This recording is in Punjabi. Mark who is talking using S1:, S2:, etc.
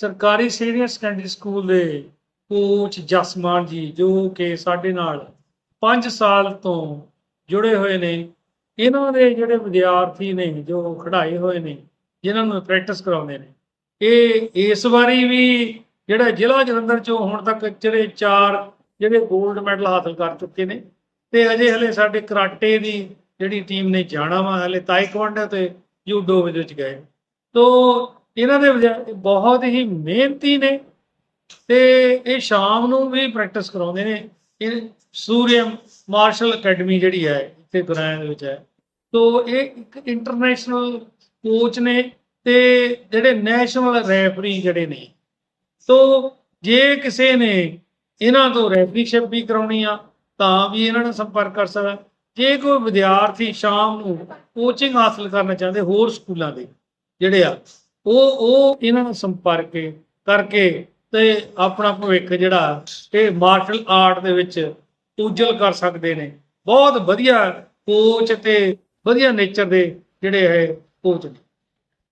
S1: ਸਰਕਾਰੀ ਸੀਨੀਅਰ ਸੈਕੰਡਰੀ ਸਕੂਲ ਦੇ ਕੋਚ ਜਸਮਾਨ ਜੀ, ਜੋ ਕਿ ਸਾਡੇ ਨਾਲ 5 ਸਾਲ ਤੋਂ ਜੁੜੇ ਹੋਏ ਨੇ। ਇਹਨਾਂ ਦੇ ਜਿਹੜੇ ਵਿਦਿਆਰਥੀ ਨੇ, ਜੋ ਖੜਾਏ ਹੋਏ ਨੇ, ਜਿਨ੍ਹਾਂ ਨੂੰ ਪ੍ਰੈਕਟਿਸ ਕਰਾਉਂਦੇ ਨੇ। ਇਹ ਇਸ ਵਾਰੀ ਵੀ ਜਿਹੜਾ ਜ਼ਿਲ੍ਹਾ ਜਲੰਧਰ ਚੋਂ ਹੁਣ ਤੱਕ ਜਿਹੜੇ ਚਾਰ ਜਿਹੜੇ 골ਡ ਮੈਡਲ ਹਾਸਲ ਕਰ ਚੁੱਕੇ ਨੇ, ਤੇ ਅਜੇ ਹਲੇ ਸਾਡੇ ਕਰਾਟੇ ਦੀ ਜਿਹੜੀ ਟੀਮ ਨੇ ਜਾਣਾ ਵਾ, ਹਲੇ ਤਾਈਕਵਾਂਡੋ ਤੇ ਜੂਡੋ ਵਿੱਚ ਗਏ। ਤੋ ਇਹਨਾਂ ਦੇ ਵਿਦਿਆ- ਬਹੁਤ ਹੀ ਮਿਹਨਤੀ ਨੇ ਤੇ ਇਹ ਸ਼ਾਮ ਨੂੰ ਵੀ ਪ੍ਰੈਕਟਿਸ ਕਰਾਉਂਦੇ ਨੇ। ਇਹ ਸੂਰਿਅਮ ਮਾਰਸ਼ਲ ਅਕੈਡਮੀ ਜਿਹੜੀ ਹੈ, ਇੱਥੇ ਗੁਰਾਇਆ ਦੇ ਵਿੱਚ ਹੈ। ਤੋ ਇਹ ਇੱਕ ਇੰਟਰਨੈਸ਼ਨਲ ਕੋਚ ਨੇ ਤੇ ਜਿਹੜੇ ਨੈਸ਼ਨਲ ਰੈਫਰੀ ਜਿਹੜੇ ਨੇ। ਤੋ ਜੇ ਕਿਸੇ ਨੇ ਇਹਨਾਂ ਤੋਂ ਰੈਫਰੀਸ਼ਿਪ ਵੀ ਕਰਾਉਣੀ ਆ, ਤਾਂ ਵੀ ਇਹਨਾਂ ਨਾਲ ਸੰਪਰਕ ਕਰ ਸਕਦਾ। ਜੇ ਕੋਈ ਵਿਦਿਆਰਥੀ ਸ਼ਾਮ ਨੂੰ ਕੋਚਿੰਗ ਹਾਸਲ ਕਰਨਾ ਚਾਹੁੰਦੇ, ਹੋਰ ਸਕੂਲਾਂ ਦੇ ਜਿਹੜੇ ਆ ਉਹ ਉਹ ਇਹਨਾਂ ਨਾਲ ਸੰਪਰਕ ਕਰਕੇ ਤੇ ਆਪਣਾ ਭਵਿੱਖ ਜਿਹੜਾ ਇਹ ਮਾਰਸ਼ਲ ਆਰਟ ਦੇ ਵਿੱਚ ਉਜਲ ਕਰ ਸਕਦੇ ਨੇ। ਬਹੁਤ ਵਧੀਆ ਕੋਚ ਤੇ ਵਧੀਆ ਨੇਚਰ ਦੇ ਜਿਹੜੇ ਹੈ ਕੋਚ ਨੇ।